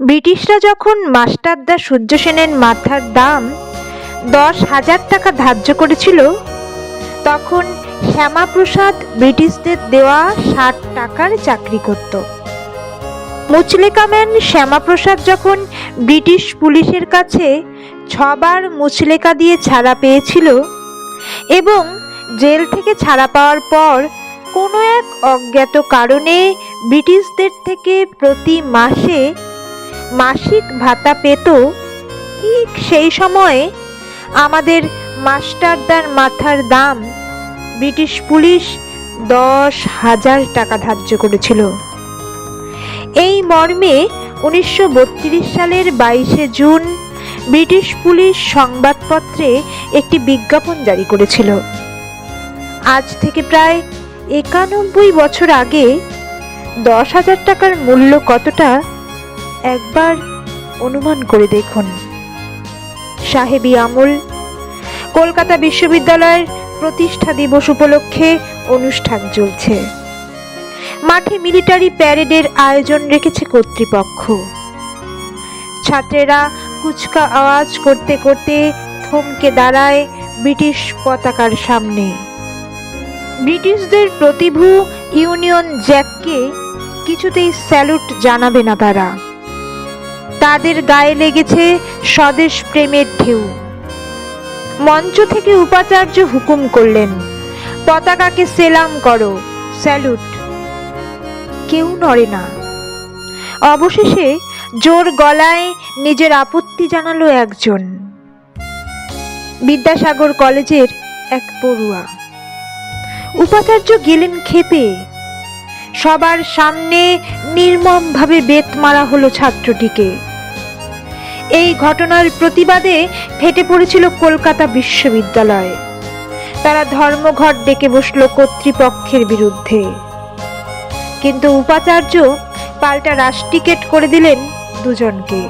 ব্রিটিশরা যখন মাস্টারদা সূর্য সেনের মাথার দাম দশ হাজার টাকা ধার্য করেছিল, তখন শ্যামাপ্রসাদ ব্রিটিশদের দেওয়া ষাট টাকার চাকরি করত। মুচলেকাম্যান শ্যামাপ্রসাদ যখন ব্রিটিশ পুলিশের কাছে ছবার মুচলেকা দিয়ে ছাড়া পেয়েছিল এবং জেল থেকে ছাড়া পাওয়ার পর কোনো এক অজ্ঞাত কারণে ব্রিটিশদের থেকে প্রতি মাসে মাসিক ভাতা পেত, ঠিক সেই সময়ে আমাদের মাস্টারদার মাথার দাম ব্রিটিশ পুলিশ দশ হাজার টাকা ধার্য করেছিল। এই মর্মে উনিশশো বত্রিশ সালের বাইশে জুন ব্রিটিশ পুলিশ সংবাদপত্রে একটি বিজ্ঞাপন জারি করেছিল। আজ থেকে প্রায় একানব্বই বছর আগে দশ হাজার টাকার মূল্য কতটা একবার অনুমান করে দেখুন। সাহেবী আমল, কলকাতা বিশ্ববিদ্যালয়ের প্রতিষ্ঠা দিবস উপলক্ষে অনুষ্ঠান চলছে। মাঠে মিলিটারি প্যারেডের আয়োজন রেখেছে কর্তৃপক্ষ। ছাত্রেরা কুচকা আওয়াজ করতে করতে থমকে দাঁড়ায় ব্রিটিশ পতাকার সামনে। ব্রিটিশদের প্রতিভু ইউনিয়ন জ্যাককে কিছুতেই স্যালুট জানাবে না তারা। তাদের গায়ে লেগেছে স্বদেশ প্রেমের ঢেউ। মঞ্চ থেকে উপাচার্য হুকুম করলেন, পতাকাকে সেলাম করো, স্যালুট। কেউ নড়ে না। অবশেষে জোর গলায় নিজের আপত্তি জানালো একজন। বিদ্যাসাগর কলেজের এক পড়ুয়া। উপাচার্য গেলেন খেপে সবার সামনে নির্মমভাবে বেত মারা হলো ছাত্রটিকে। এই ঘটনার প্রতিবাদে ফেটে পড়েছিল কলকাতা বিশ্ববিদ্যালয়। তারা ধর্মঘট ডেকে বসল কর্তৃপক্ষের বিরুদ্ধে। কিন্তু উপাচার্য পাল্টা রাষ্ট্রিকেট করে দিলেন দুজনকে।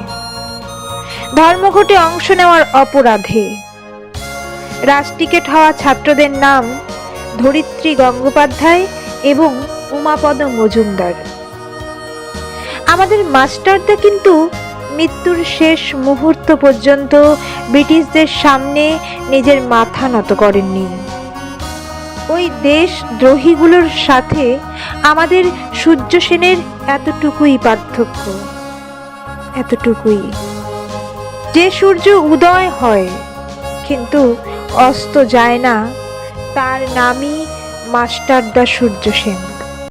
ধর্মঘটে অংশ নেওয়ার অপরাধে। রাষ্ট্রিকেট হওয়া ছাত্রদের নাম ধরিত্রী গঙ্গোপাধ্যায় এবং উমাপদ মজুমদার। আমাদের মাস্টারদা কিন্তু মৃত্যুর শেষ মুহূর্ত পর্যন্ত ব্রিটিশদের সামনে নিজের মাথা নত করেননি। ওই দেশ দ্রোহীগুলোর সাথে আমাদের সূর্য সেনের এতটুকুই পার্থক্য, এতটুকুই। যে সূর্য উদয় হয়, কিন্তু অস্ত যায় না, তার নামই মাস্টারদা সূর্য সেন।